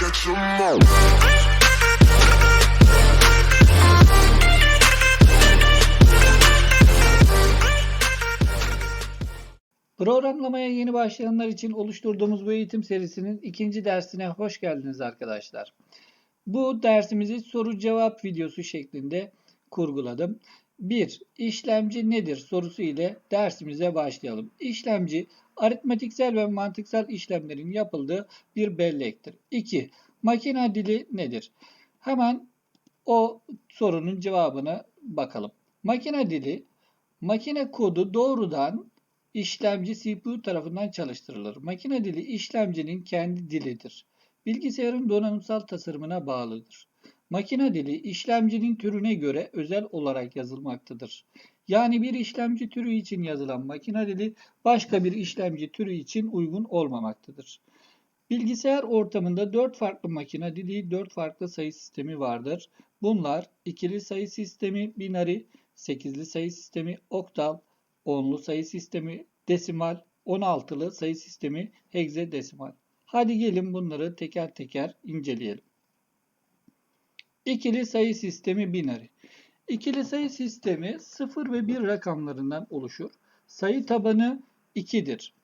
catch 'em all. Programlamaya yeni başlayanlar için oluşturduğumuz bu eğitim serisinin ikinci dersine hoş geldiniz arkadaşlar. Bu dersimizi soru cevap videosu şeklinde kurguladım. 1. İşlemci nedir sorusu ile dersimize başlayalım. İşlemci aritmetiksel ve mantıksal işlemlerin yapıldığı bir bellektir. 2. Makine dili nedir? Hemen o sorunun cevabına bakalım. Makine dili makine kodu doğrudan işlemci CPU tarafından çalıştırılır. Makine dili işlemcinin kendi dilidir. Bilgisayarın donanımsal tasarımına bağlıdır. Makine dili işlemcinin türüne göre özel olarak yazılmaktadır. Yani bir işlemci türü için yazılan makine dili başka bir işlemci türü için uygun olmamaktadır. Bilgisayar ortamında 4 farklı makine dili, 4 farklı sayı sistemi vardır. Bunlar ikili sayı sistemi, binary, sekizli sayı sistemi, oktal, onlu sayı sistemi, desimal, 16'lı sayı sistemi, hexadesimal. Hadi gelin bunları teker teker inceleyelim. İkili sayı sistemi binary. İkili sayı sistemi 0 ve 1 rakamlarından oluşur. Sayı tabanı 2'dir.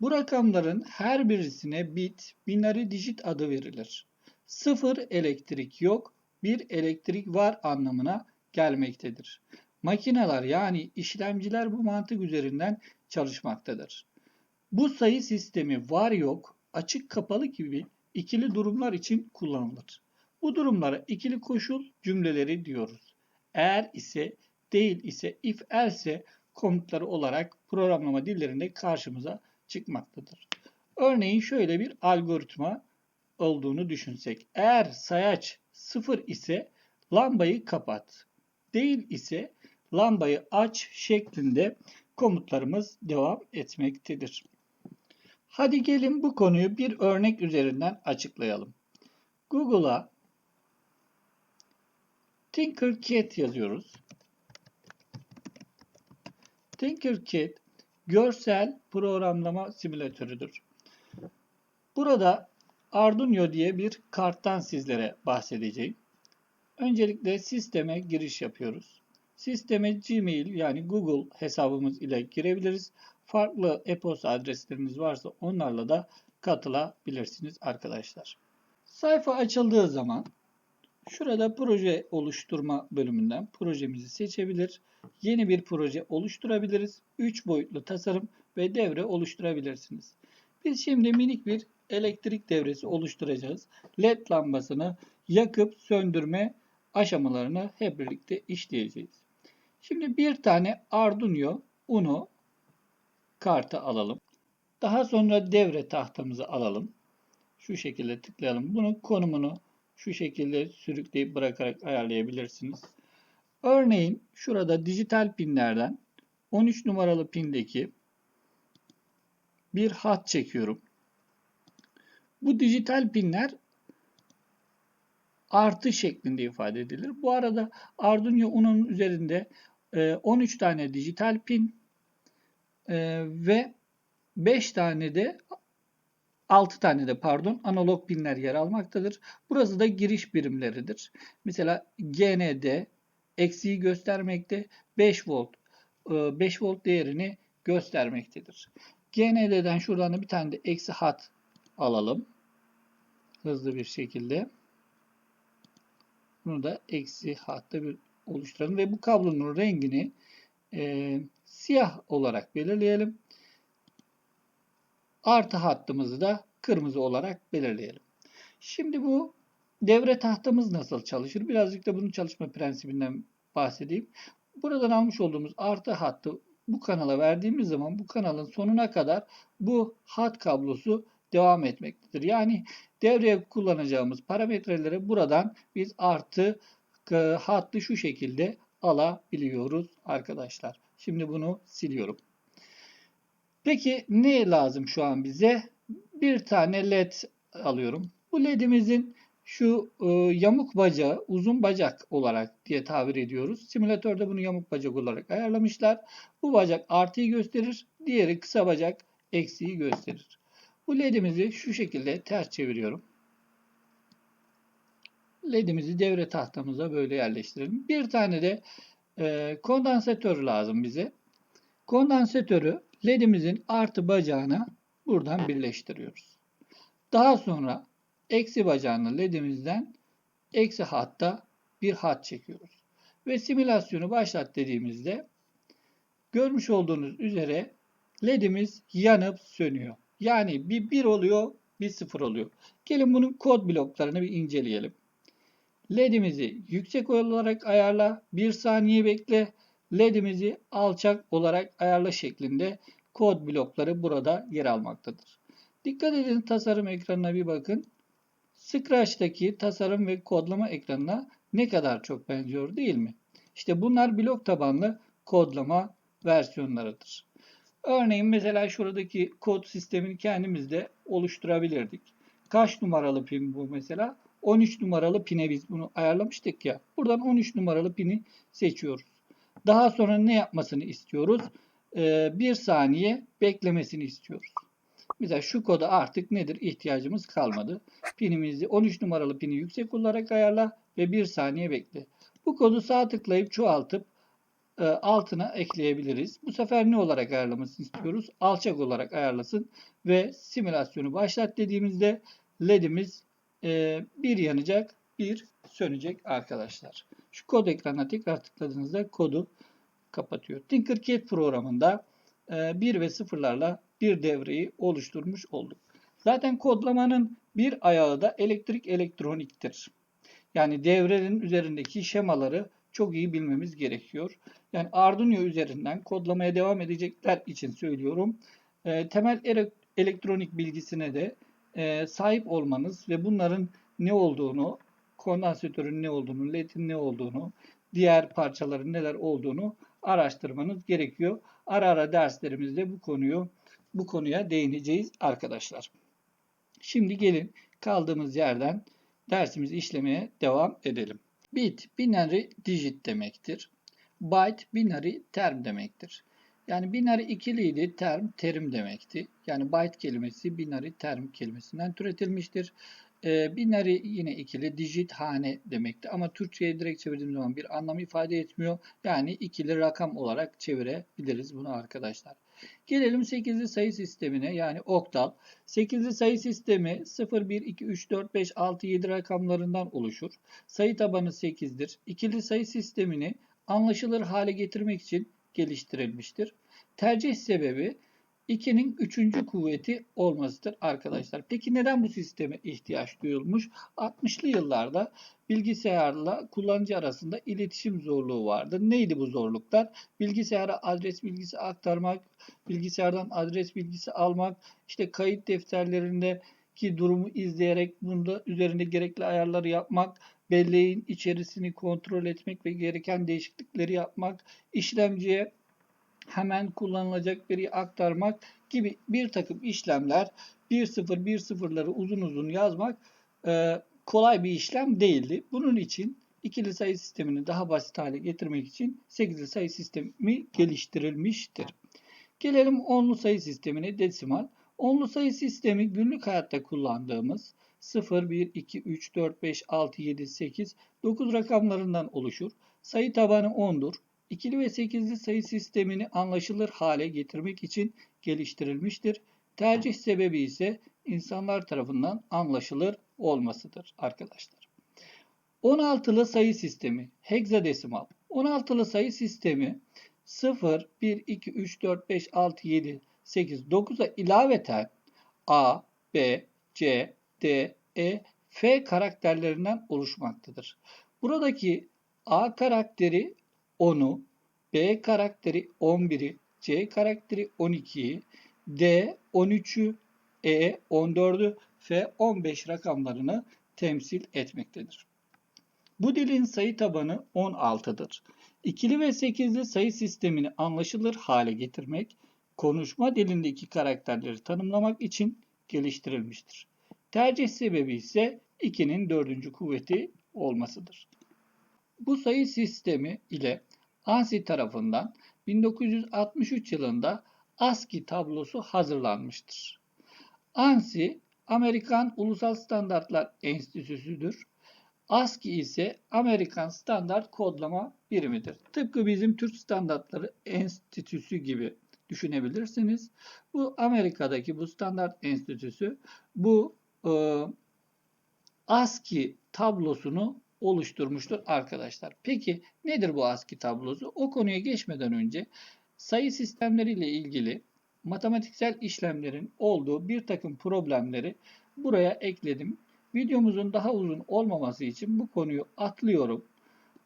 Bu rakamların her birisine bit, binary digit adı verilir. 0 elektrik yok, 1 elektrik var anlamına gelmektedir. Makineler yani işlemciler bu mantık üzerinden çalışmaktadır. Bu sayı sistemi var yok, açık kapalı gibi ikili durumlar için kullanılır. Bu durumlara ikili koşul cümleleri diyoruz. Eğer ise, değil ise, if else komutları olarak programlama dillerinde karşımıza çıkmaktadır. Örneğin şöyle bir algoritma olduğunu düşünsek. Eğer sayaç 0 ise lambayı kapat. Değil ise lambayı aç şeklinde komutlarımız devam etmektedir. Hadi gelin bu konuyu bir örnek üzerinden açıklayalım. Google'a Tinkercad yazıyoruz. Tinkercad görsel programlama simülatörüdür. Burada Arduino diye bir karttan sizlere bahsedeceğim. Öncelikle sisteme giriş yapıyoruz. Sisteme Gmail yani Google hesabımız ile girebiliriz. Farklı e-posta adresleriniz varsa onlarla da katılabilirsiniz arkadaşlar. Sayfa açıldığı zaman şurada proje oluşturma bölümünden projemizi seçebilir. Yeni bir proje oluşturabiliriz. 3 boyutlu tasarım ve devre oluşturabilirsiniz. Biz şimdi minik bir elektrik devresi oluşturacağız. LED lambasını yakıp söndürme aşamalarını hep birlikte işleyeceğiz. Şimdi bir tane Arduino Uno kartı alalım. Daha sonra devre tahtamızı alalım. Şu şekilde tıklayalım. Bunun konumunu şu şekilde sürükleyip bırakarak ayarlayabilirsiniz. Örneğin şurada dijital pinlerden 13 numaralı pindeki bir hat çekiyorum. Bu dijital pinler artı şeklinde ifade edilir. Bu arada Arduino Uno'nun üzerinde 13 tane dijital pin ve 5 tane de 6 tane de pardon analog pinler yer almaktadır. Burası da giriş birimleridir. Mesela GND eksiği göstermekte 5 volt 5 volt değerini göstermektedir. GND'den şuradan da bir tane de eksi hat alalım. Hızlı bir şekilde. Bunu da eksi hatta bir oluşturalım ve bu kablonun rengini e, siyah olarak belirleyelim. Artı hattımızı da kırmızı olarak belirleyelim. Şimdi bu devre tahtamız nasıl çalışır? Birazcık da bunun çalışma prensibinden bahsedeyim. Buradan almış olduğumuz artı hattı bu kanala verdiğimiz zaman bu kanalın sonuna kadar bu hat kablosu devam etmektedir. Yani devreye kullanacağımız parametreleri buradan biz artı e, hattı şu şekilde alabiliyoruz arkadaşlar. Şimdi bunu siliyorum. Peki ne lazım şu an bize? Bir tane led alıyorum. Bu ledimizin şu e, yamuk bacağı uzun bacak olarak diye tabir ediyoruz. Simülatörde bunu yamuk bacak olarak ayarlamışlar. Bu bacak artıyı gösterir. Diğeri kısa bacak eksiği gösterir. Bu ledimizi şu şekilde ters çeviriyorum. LED'imizi devre tahtamıza böyle yerleştirelim. Bir tane de e, kondansatör lazım bize. Kondansatörü LED'imizin artı bacağına buradan birleştiriyoruz. Daha sonra eksi bacağını LED'imizden eksi hatta bir hat çekiyoruz. Ve simülasyonu başlat dediğimizde görmüş olduğunuz üzere LED'imiz yanıp sönüyor. Yani bir 1 oluyor, bir 0 oluyor. Gelin bunun kod bloklarını bir inceleyelim. LED'imizi yüksek olarak ayarla, 1 saniye bekle. LED'imizi alçak olarak ayarla şeklinde kod blokları burada yer almaktadır. Dikkat edin tasarım ekranına bir bakın. Scratch'taki tasarım ve kodlama ekranına ne kadar çok benziyor değil mi? İşte bunlar blok tabanlı kodlama versiyonlarıdır. Örneğin mesela şuradaki kod sistemini kendimiz de oluşturabilirdik. Kaç numaralı pin bu mesela? 13 numaralı pine biz bunu ayarlamıştık ya. Buradan 13 numaralı pini seçiyoruz. Daha sonra ne yapmasını istiyoruz? Ee, bir saniye beklemesini istiyoruz. Mesela şu koda artık nedir? İhtiyacımız kalmadı. Pinimizi 13 numaralı pini yüksek olarak ayarla ve bir saniye bekle. Bu kodu sağ tıklayıp çoğaltıp e, altına ekleyebiliriz. Bu sefer ne olarak ayarlamasını istiyoruz? Alçak olarak ayarlasın ve simülasyonu başlat dediğimizde LED'imiz e, bir yanacak, bir sönecek arkadaşlar. Şu kod ekranına tekrar tıkladığınızda kodu kapatıyor. Tinkercad programında 1 e, ve 0'larla bir devreyi oluşturmuş olduk. Zaten kodlamanın bir ayağı da elektrik elektroniktir. Yani devrenin üzerindeki şemaları çok iyi bilmemiz gerekiyor. Yani Arduino üzerinden kodlamaya devam edecekler için söylüyorum. E, temel elektronik bilgisine de e, sahip olmanız ve bunların ne olduğunu, kondansatörün ne olduğunu, ledin ne olduğunu, diğer parçaların neler olduğunu araştırmanız gerekiyor. Ara ara derslerimizde bu konuyu bu konuya değineceğiz arkadaşlar. Şimdi gelin kaldığımız yerden dersimizi işlemeye devam edelim. Bit binary digit demektir. Byte binary term demektir. Yani binary ikiliydi, term terim demekti. Yani byte kelimesi binary term kelimesinden türetilmiştir. E, binary yine ikili, digit hane demekti. Ama Türkçe'ye direkt çevirdiğim zaman bir anlam ifade etmiyor. Yani ikili rakam olarak çevirebiliriz bunu arkadaşlar. Gelelim 8'li sayı sistemine yani oktal. 8'li sayı sistemi 0, 1, 2, 3, 4, 5, 6, 7 rakamlarından oluşur. Sayı tabanı 8'dir. İkili sayı sistemini anlaşılır hale getirmek için geliştirilmiştir. Tercih sebebi 2'nin 3. kuvveti olmasıdır arkadaşlar. Peki neden bu sisteme ihtiyaç duyulmuş? 60'lı yıllarda bilgisayarla kullanıcı arasında iletişim zorluğu vardı. Neydi bu zorluklar? Bilgisayara adres bilgisi aktarmak, bilgisayardan adres bilgisi almak, işte kayıt defterlerindeki durumu izleyerek bunda üzerinde gerekli ayarları yapmak, belleğin içerisini kontrol etmek ve gereken değişiklikleri yapmak, işlemciye hemen kullanılacak veriyi aktarmak gibi bir takım işlemler 1-0 1-0'ları uzun uzun yazmak e, kolay bir işlem değildi. Bunun için ikili sayı sistemini daha basit hale getirmek için 8'li sayı sistemi geliştirilmiştir. Gelelim onlu sayı sistemine desimal. Onlu sayı sistemi günlük hayatta kullandığımız 0, 1, 2, 3, 4, 5, 6, 7, 8, 9 rakamlarından oluşur. Sayı tabanı 10'dur. İkili ve sekizli sayı sistemini anlaşılır hale getirmek için geliştirilmiştir. Tercih sebebi ise insanlar tarafından anlaşılır olmasıdır arkadaşlar. 16'lı sayı sistemi hexadesimal. 16'lı sayı sistemi 0, 1, 2, 3, 4, 5, 6, 7, 8, 9'a ilaveten A, B, C, D, E, F karakterlerinden oluşmaktadır. Buradaki A karakteri 10'u, B karakteri 11'i, C karakteri 12'yi, D 13'ü, E 14'ü, F 15 rakamlarını temsil etmektedir. Bu dilin sayı tabanı 16'dır. İkili ve sekizli sayı sistemini anlaşılır hale getirmek, konuşma dilindeki karakterleri tanımlamak için geliştirilmiştir. Tercih sebebi ise 2'nin dördüncü kuvveti olmasıdır. Bu sayı sistemi ile ANSI tarafından 1963 yılında ASCII tablosu hazırlanmıştır. ANSI, Amerikan Ulusal Standartlar Enstitüsü'dür. ASCII ise Amerikan Standart Kodlama Birimidir. Tıpkı bizim Türk Standartları Enstitüsü gibi düşünebilirsiniz. Bu Amerika'daki bu standart enstitüsü bu e, ASCII tablosunu oluşturmuştur arkadaşlar. Peki nedir bu ASCII tablosu? O konuya geçmeden önce sayı sistemleriyle ilgili matematiksel işlemlerin olduğu bir takım problemleri buraya ekledim. Videomuzun daha uzun olmaması için bu konuyu atlıyorum.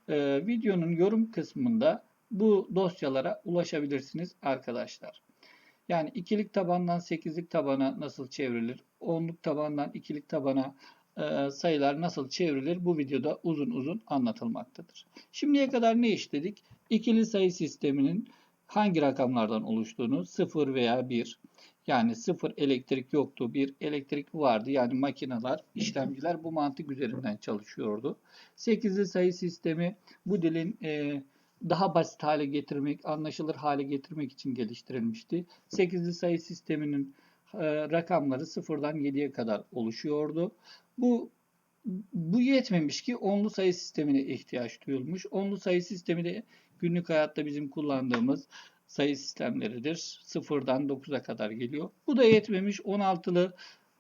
Ee, videonun yorum kısmında bu dosyalara ulaşabilirsiniz arkadaşlar. Yani ikilik tabandan sekizlik tabana nasıl çevrilir? Onluk tabandan ikilik tabana sayılar nasıl çevrilir? Bu videoda uzun uzun anlatılmaktadır. Şimdiye kadar ne işledik? İkili sayı sisteminin hangi rakamlardan oluştuğunu 0 veya 1 yani 0 elektrik yoktu, bir elektrik vardı. Yani makineler, işlemciler bu mantık üzerinden çalışıyordu. 8'li sayı sistemi bu dilin e, daha basit hale getirmek, anlaşılır hale getirmek için geliştirilmişti. 8'li sayı sisteminin e, rakamları sıfırdan 7'ye kadar oluşuyordu. Bu bu yetmemiş ki onlu sayı sistemine ihtiyaç duyulmuş. Onlu sayı sistemi de günlük hayatta bizim kullandığımız sayı sistemleridir. Sıfırdan 9'a kadar geliyor. Bu da yetmemiş. 16'lı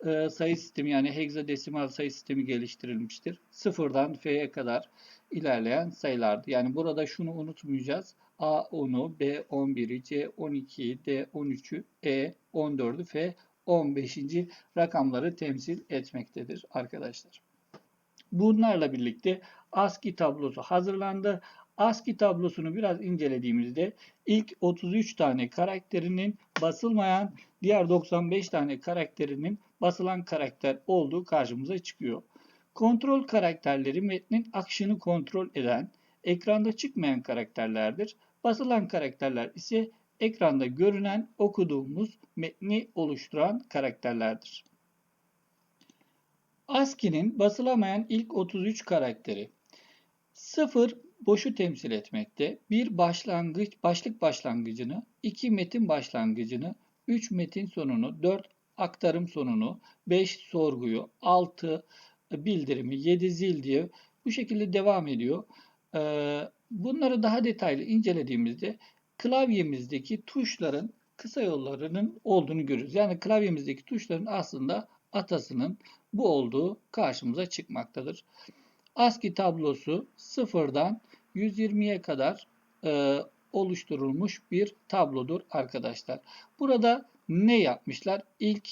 e, sayı sistemi yani hexadesimal sayı sistemi geliştirilmiştir. Sıfırdan F'ye kadar ilerleyen sayılardı. Yani burada şunu unutmayacağız. A 10'u, B 11'i, C 12'yi, D 13'ü, E 14'ü, F 15. rakamları temsil etmektedir arkadaşlar. Bunlarla birlikte ASCII tablosu hazırlandı. ASCII tablosunu biraz incelediğimizde ilk 33 tane karakterinin basılmayan, diğer 95 tane karakterinin basılan karakter olduğu karşımıza çıkıyor. Kontrol karakterleri metnin akışını kontrol eden, ekranda çıkmayan karakterlerdir. Basılan karakterler ise ekranda görünen, okuduğumuz metni oluşturan karakterlerdir. ASCII'nin basılamayan ilk 33 karakteri 0 boşu temsil etmekte. 1 başlangıç, başlık başlangıcını, 2 metin başlangıcını, 3 metin sonunu, 4 aktarım sonunu, 5 sorguyu, 6 bildirimi, 7 zil diye bu şekilde devam ediyor. Ee, bunları daha detaylı incelediğimizde klavyemizdeki tuşların kısa yollarının olduğunu görürüz. Yani klavyemizdeki tuşların aslında atasının bu olduğu karşımıza çıkmaktadır. ASCII tablosu sıfırdan 120'ye kadar e, oluşturulmuş bir tablodur arkadaşlar. Burada ne yapmışlar? İlk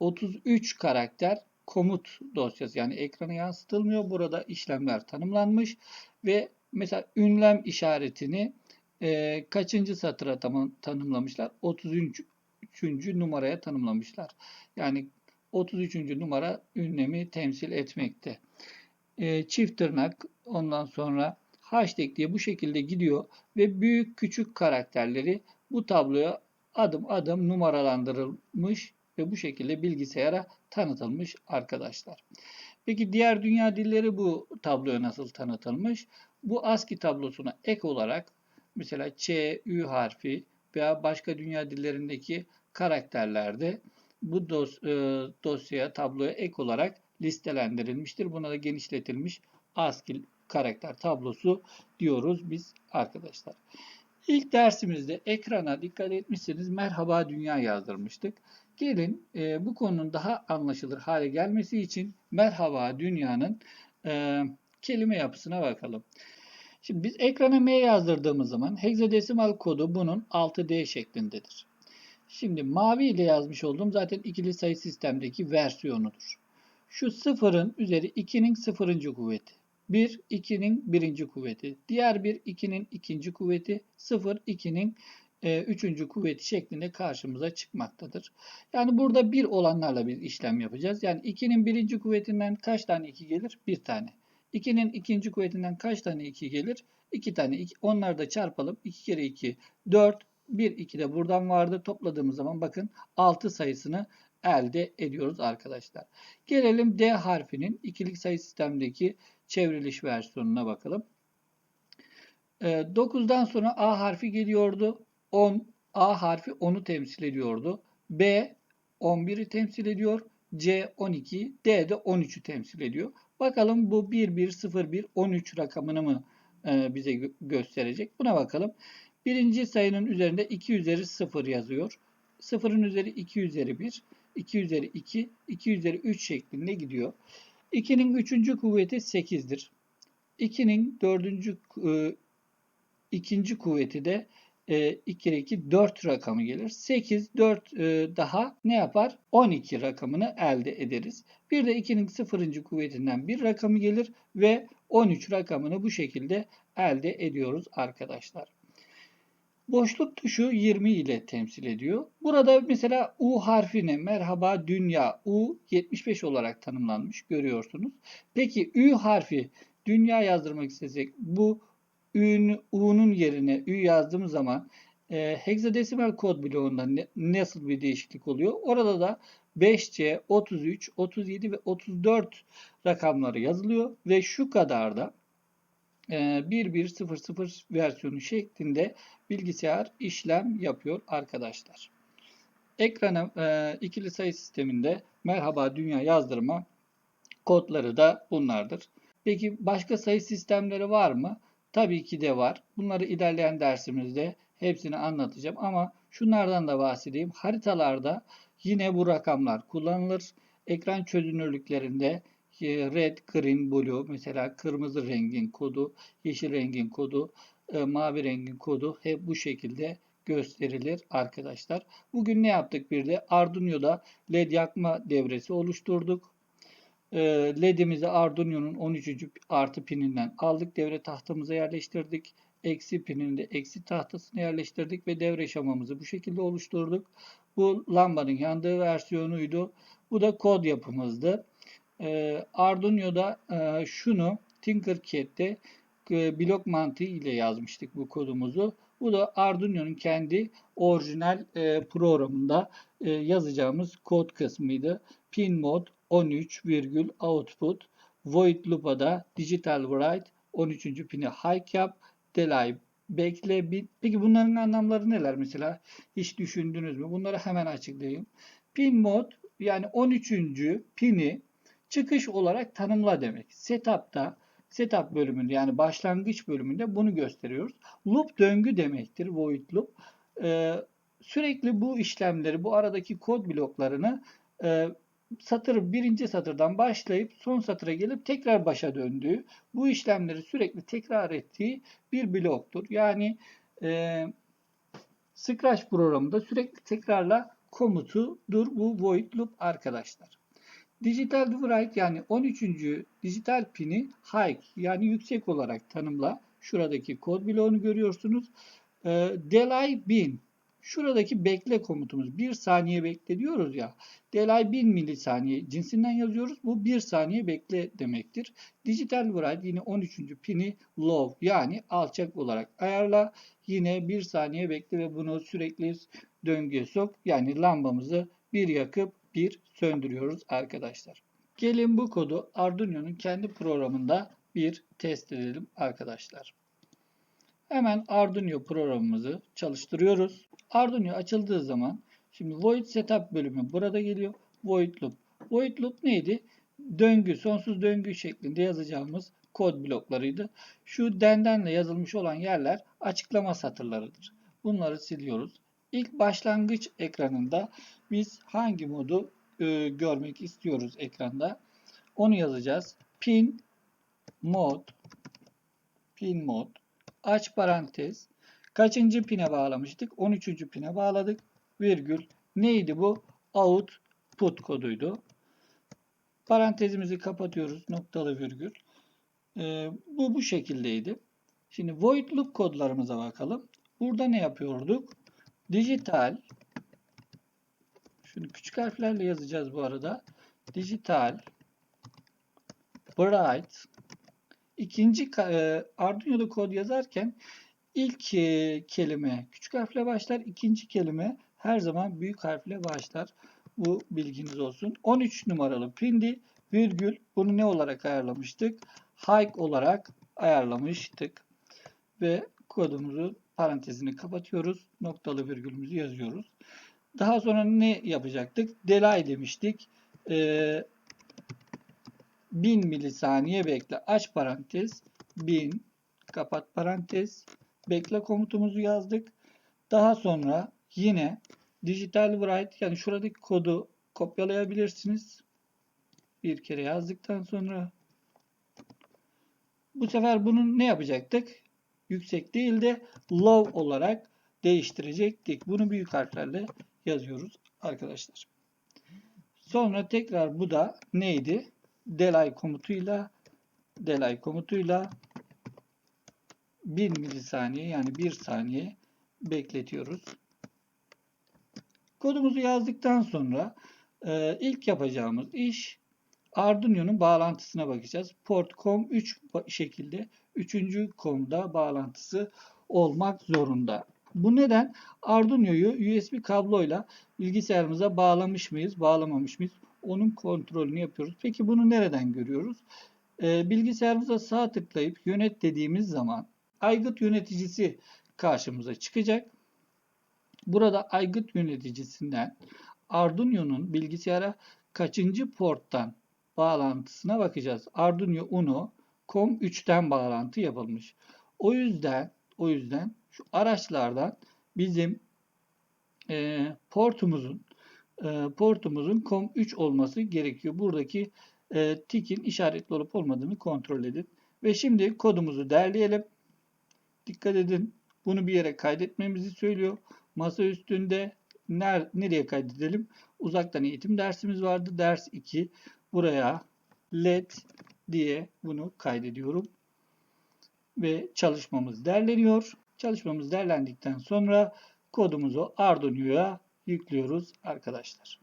33 karakter komut dosyası yani ekrana yansıtılmıyor. Burada işlemler tanımlanmış ve mesela ünlem işaretini e, kaçıncı satıra tam, tanımlamışlar? 33. numaraya tanımlamışlar. Yani 33. numara ünlemi temsil etmekte. E, çift tırnak ondan sonra hashtag diye bu şekilde gidiyor ve büyük küçük karakterleri bu tabloya adım adım numaralandırılmış ve bu şekilde bilgisayara tanıtılmış arkadaşlar. Peki diğer dünya dilleri bu tabloya nasıl tanıtılmış? Bu ASCII tablosuna ek olarak mesela Ç, Ü harfi veya başka dünya dillerindeki karakterlerde bu dos, e, dosyaya, tabloya ek olarak listelendirilmiştir. Buna da genişletilmiş ASCII karakter tablosu diyoruz biz arkadaşlar. İlk dersimizde ekrana dikkat etmişseniz merhaba dünya yazdırmıştık. Gelin e, bu konunun daha anlaşılır hale gelmesi için merhaba dünyanın e, kelime yapısına bakalım. Şimdi biz ekrana M yazdırdığımız zaman hexadesimal kodu bunun 6D şeklindedir. Şimdi mavi ile yazmış olduğum zaten ikili sayı sistemdeki versiyonudur. Şu sıfırın üzeri 2'nin sıfırıncı kuvveti. 1, 2'nin birinci kuvveti. Diğer bir 2'nin ikinci kuvveti. 0, 2'nin e, üçüncü kuvveti şeklinde karşımıza çıkmaktadır. Yani burada bir olanlarla bir işlem yapacağız. Yani 2'nin birinci kuvvetinden kaç tane 2 gelir? Bir tane. 2'nin ikinci kuvvetinden kaç tane 2 gelir? 2 tane. Onları da çarpalım. 2 kere 2 4. 1 2 de buradan vardı. Topladığımız zaman bakın 6 sayısını elde ediyoruz arkadaşlar. Gelelim D harfinin ikilik sayı sistemdeki çevriliş versiyonuna bakalım. 9'dan ee, sonra A harfi geliyordu. 10 A harfi 10'u temsil ediyordu. B 11'i temsil ediyor. C 12, D de 13'ü temsil ediyor. Bakalım bu 1, 1, 0, 1, 13 rakamını mı e, bize gö- gösterecek? Buna bakalım. Birinci sayının üzerinde 2 üzeri 0 yazıyor. 0'ın üzeri 2 üzeri 1, 2 üzeri 2, 2 üzeri 3 şeklinde gidiyor. 2'nin 3. kuvveti 8'dir. 2'nin 4. e, ikinci kuvveti de e, 2 kere 2 4 rakamı gelir. 8 4 e, daha ne yapar? 12 rakamını elde ederiz. Bir de 2'nin 0. kuvvetinden bir rakamı gelir ve 13 rakamını bu şekilde elde ediyoruz arkadaşlar. Boşluk tuşu 20 ile temsil ediyor. Burada mesela U harfine merhaba dünya U 75 olarak tanımlanmış görüyorsunuz. Peki Ü harfi dünya yazdırmak istesek bu Ü'nün, U'nun yerine Ü yazdığımız zaman e, hexadesimal kod bloğunda ne, nasıl bir değişiklik oluyor? Orada da 5C, 33, 37 ve 34 rakamları yazılıyor ve şu kadar da e, 1100 versiyonu şeklinde bilgisayar işlem yapıyor arkadaşlar. Ekrana e, ikili sayı sisteminde merhaba dünya yazdırma kodları da bunlardır. Peki başka sayı sistemleri var mı? Tabii ki de var. Bunları ilerleyen dersimizde hepsini anlatacağım ama şunlardan da bahsedeyim. Haritalarda yine bu rakamlar kullanılır. Ekran çözünürlüklerinde e, red, green, blue mesela kırmızı rengin kodu, yeşil rengin kodu, e, mavi rengin kodu hep bu şekilde gösterilir arkadaşlar. Bugün ne yaptık bir de Arduino'da led yakma devresi oluşturduk. E, LED'imizi Arduino'nun 13. artı pininden aldık. Devre tahtamıza yerleştirdik. Eksi pinini de eksi tahtasına yerleştirdik ve devre şemamızı bu şekilde oluşturduk. Bu lambanın yandığı versiyonuydu. Bu da kod yapımızdı. E, Arduino'da e, şunu Tinkercad'de e, blok mantığı ile yazmıştık bu kodumuzu. Bu da Arduino'nun kendi orijinal e, programında yazacağımız kod kısmıydı. Pin mod 13 virgül output void loop'a digital write 13. pini high yap delay bekle bir. Peki bunların anlamları neler mesela? Hiç düşündünüz mü? Bunları hemen açıklayayım. Pin mod yani 13. pini çıkış olarak tanımla demek. Setup'ta setup bölümünde yani başlangıç bölümünde bunu gösteriyoruz. Loop döngü demektir. Void loop. Ee, sürekli bu işlemleri, bu aradaki kod bloklarını e, satır birinci satırdan başlayıp son satıra gelip tekrar başa döndüğü, bu işlemleri sürekli tekrar ettiği bir bloktur. Yani e, Scratch programında sürekli tekrarla komutudur bu void loop arkadaşlar. Digital write yani 13. dijital pini high yani yüksek olarak tanımla. Şuradaki kod bloğunu görüyorsunuz. E, delay bin Şuradaki bekle komutumuz 1 saniye bekle diyoruz ya. Delay 1000 milisaniye cinsinden yazıyoruz. Bu 1 saniye bekle demektir. Digital write yine 13. pini low yani alçak olarak ayarla. Yine 1 saniye bekle ve bunu sürekli döngüye sok. Yani lambamızı bir yakıp bir söndürüyoruz arkadaşlar. Gelin bu kodu Arduino'nun kendi programında bir test edelim arkadaşlar. Hemen Arduino programımızı çalıştırıyoruz. Arduino açıldığı zaman şimdi void setup bölümü burada geliyor. Void loop. Void loop neydi? Döngü, sonsuz döngü şeklinde yazacağımız kod bloklarıydı. Şu dendenle yazılmış olan yerler açıklama satırlarıdır. Bunları siliyoruz. İlk başlangıç ekranında biz hangi modu e, görmek istiyoruz ekranda? Onu yazacağız. Pin mod pin mod aç parantez kaçıncı pine bağlamıştık? 13. pine bağladık. Virgül neydi bu? Output koduydu. Parantezimizi kapatıyoruz. Noktalı virgül. Ee, bu bu şekildeydi. Şimdi void loop kodlarımıza bakalım. Burada ne yapıyorduk? Dijital şunu küçük harflerle yazacağız bu arada. Dijital bright ikinci e, Arduino'da kod yazarken ilk e, kelime küçük harfle başlar, ikinci kelime her zaman büyük harfle başlar. Bu bilginiz olsun. 13 numaralı pindi virgül bunu ne olarak ayarlamıştık? High olarak ayarlamıştık. Ve kodumuzu parantezini kapatıyoruz. Noktalı virgülümüzü yazıyoruz. Daha sonra ne yapacaktık? Delay demiştik. e, 1000 milisaniye bekle. Aç parantez 1000 kapat parantez bekle komutumuzu yazdık. Daha sonra yine digital write yani şuradaki kodu kopyalayabilirsiniz. Bir kere yazdıktan sonra bu sefer bunu ne yapacaktık? Yüksek değil de low olarak değiştirecektik. Bunu büyük harflerle yazıyoruz arkadaşlar. Sonra tekrar bu da neydi? delay komutuyla delay komutuyla 1 milisaniye yani 1 saniye bekletiyoruz. Kodumuzu yazdıktan sonra e, ilk yapacağımız iş Arduino'nun bağlantısına bakacağız. Port COM 3 şekilde 3. COM'da bağlantısı olmak zorunda. Bu neden? Arduino'yu USB kabloyla bilgisayarımıza bağlamış mıyız, bağlamamış mıyız? Onun kontrolünü yapıyoruz. Peki bunu nereden görüyoruz? Ee, bilgisayarımıza sağ tıklayıp yönet dediğimiz zaman aygıt yöneticisi karşımıza çıkacak. Burada aygıt yöneticisinden Arduino'nun bilgisayara kaçıncı porttan bağlantısına bakacağız. Arduino Uno COM3'ten bağlantı yapılmış. O yüzden o yüzden şu araçlardan bizim e, portumuzun e, portumuzun COM3 olması gerekiyor. Buradaki e, tikin işaretli olup olmadığını kontrol edin. Ve şimdi kodumuzu derleyelim. Dikkat edin. Bunu bir yere kaydetmemizi söylüyor. Masa üstünde ner, nereye kaydedelim? Uzaktan eğitim dersimiz vardı. Ders 2. Buraya let diye bunu kaydediyorum. Ve çalışmamız derleniyor. Çalışmamız derlendikten sonra kodumuzu Arduino'ya yüklüyoruz arkadaşlar.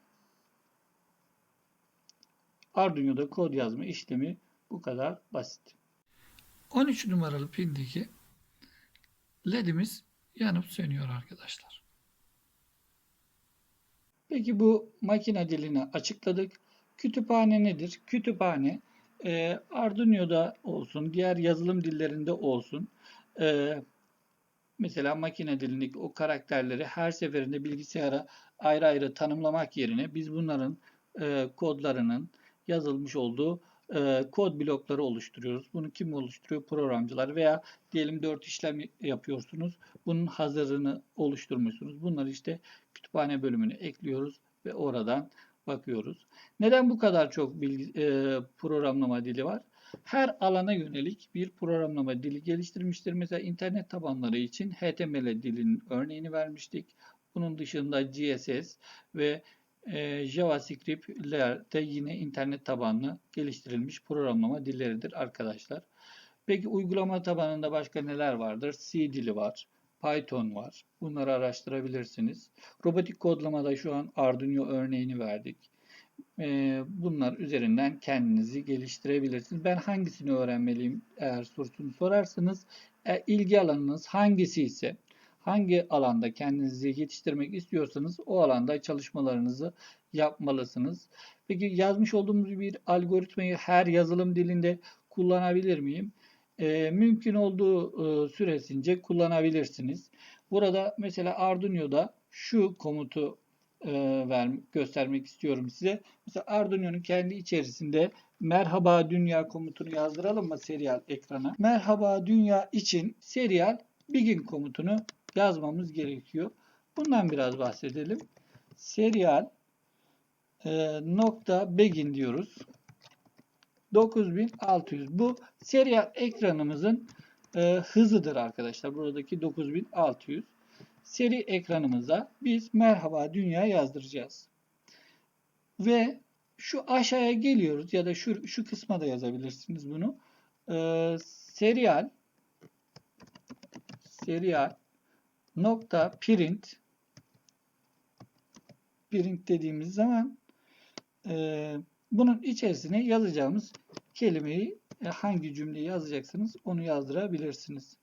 Arduino'da kod yazma işlemi bu kadar basit. 13 numaralı pindeki ledimiz yanıp sönüyor arkadaşlar. Peki bu makine dilini açıkladık. Kütüphane nedir? Kütüphane e, Arduino'da olsun, diğer yazılım dillerinde olsun e, Mesela makine dilindeki o karakterleri her seferinde bilgisayara ayrı ayrı tanımlamak yerine biz bunların e, kodlarının yazılmış olduğu e, kod blokları oluşturuyoruz. Bunu kim oluşturuyor? Programcılar veya diyelim 4 işlem yapıyorsunuz. Bunun hazırını oluşturmuşsunuz. Bunları işte kütüphane bölümüne ekliyoruz ve oradan bakıyoruz. Neden bu kadar çok bilgi, e, programlama dili var? her alana yönelik bir programlama dili geliştirmiştir. Mesela internet tabanları için HTML dilinin örneğini vermiştik. Bunun dışında CSS ve e, JavaScript'ler de yine internet tabanlı geliştirilmiş programlama dilleridir arkadaşlar. Peki uygulama tabanında başka neler vardır? C dili var, Python var. Bunları araştırabilirsiniz. Robotik kodlamada şu an Arduino örneğini verdik. Ee, bunlar üzerinden kendinizi geliştirebilirsiniz. Ben hangisini öğrenmeliyim eğer sorusunu sorarsanız e, ilgi alanınız hangisi ise hangi alanda kendinizi yetiştirmek istiyorsanız o alanda çalışmalarınızı yapmalısınız. Peki yazmış olduğumuz bir algoritmayı her yazılım dilinde kullanabilir miyim? E, mümkün olduğu e, süresince kullanabilirsiniz. Burada mesela Arduino'da şu komutu e, ver, göstermek istiyorum size. Mesela Arduino'nun kendi içerisinde merhaba dünya komutunu yazdıralım mı serial ekrana? Merhaba dünya için serial begin komutunu yazmamız gerekiyor. Bundan biraz bahsedelim. Serial e, nokta begin diyoruz. 9600 bu serial ekranımızın e, hızıdır arkadaşlar. Buradaki 9600 seri ekranımıza biz merhaba dünya yazdıracağız. Ve şu aşağıya geliyoruz ya da şu, şu kısma da yazabilirsiniz bunu. Ee, serial serial nokta print print dediğimiz zaman e, bunun içerisine yazacağımız kelimeyi e, hangi cümleyi yazacaksınız onu yazdırabilirsiniz.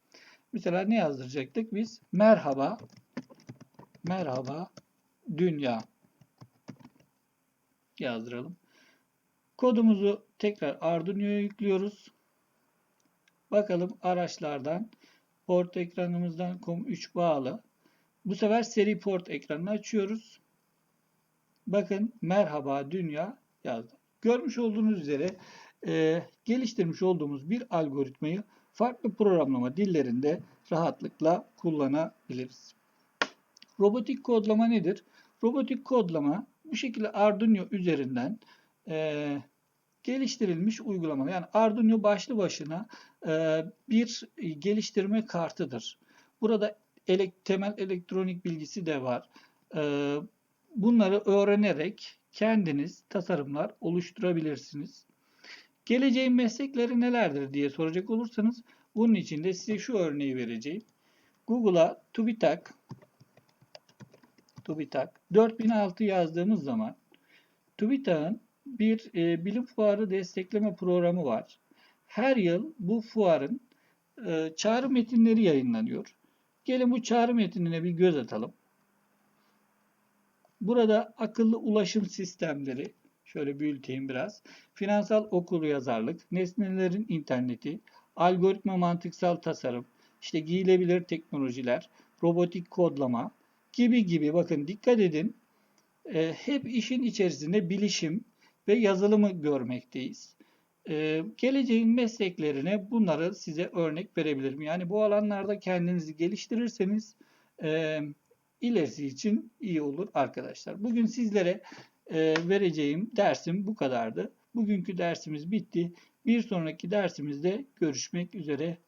Mesela ne yazdıracaktık biz? Merhaba. Merhaba. Dünya. Yazdıralım. Kodumuzu tekrar Arduino'ya yüklüyoruz. Bakalım araçlardan port ekranımızdan COM3 bağlı. Bu sefer seri port ekranını açıyoruz. Bakın merhaba dünya yazdım. Görmüş olduğunuz üzere e, geliştirmiş olduğumuz bir algoritmayı farklı programlama dillerinde rahatlıkla kullanabiliriz. Robotik kodlama nedir? Robotik kodlama bu şekilde Arduino üzerinden e, geliştirilmiş uygulama. Yani Arduino başlı başına e, bir geliştirme kartıdır. Burada elek, temel elektronik bilgisi de var. E, bunları öğrenerek kendiniz tasarımlar oluşturabilirsiniz. Geleceğin meslekleri nelerdir diye soracak olursanız bunun için de size şu örneği vereceğim. Google'a TÜBİTAK TÜBİTAK 4006 yazdığımız zaman TÜBİTAK'ın bir e, bilim fuarı destekleme programı var. Her yıl bu fuarın e, çağrı metinleri yayınlanıyor. Gelin bu çağrı metinine bir göz atalım. Burada akıllı ulaşım sistemleri, şöyle büyüteyim biraz. Finansal okuryazarlık, nesnelerin interneti, algoritma mantıksal tasarım, işte giyilebilir teknolojiler, robotik kodlama gibi gibi bakın dikkat edin. E, hep işin içerisinde bilişim ve yazılımı görmekteyiz. E, geleceğin mesleklerine bunları size örnek verebilirim. Yani bu alanlarda kendinizi geliştirirseniz e, ilerisi için iyi olur arkadaşlar. Bugün sizlere e, vereceğim dersim bu kadardı. Bugünkü dersimiz bitti. Bir sonraki dersimizde görüşmek üzere.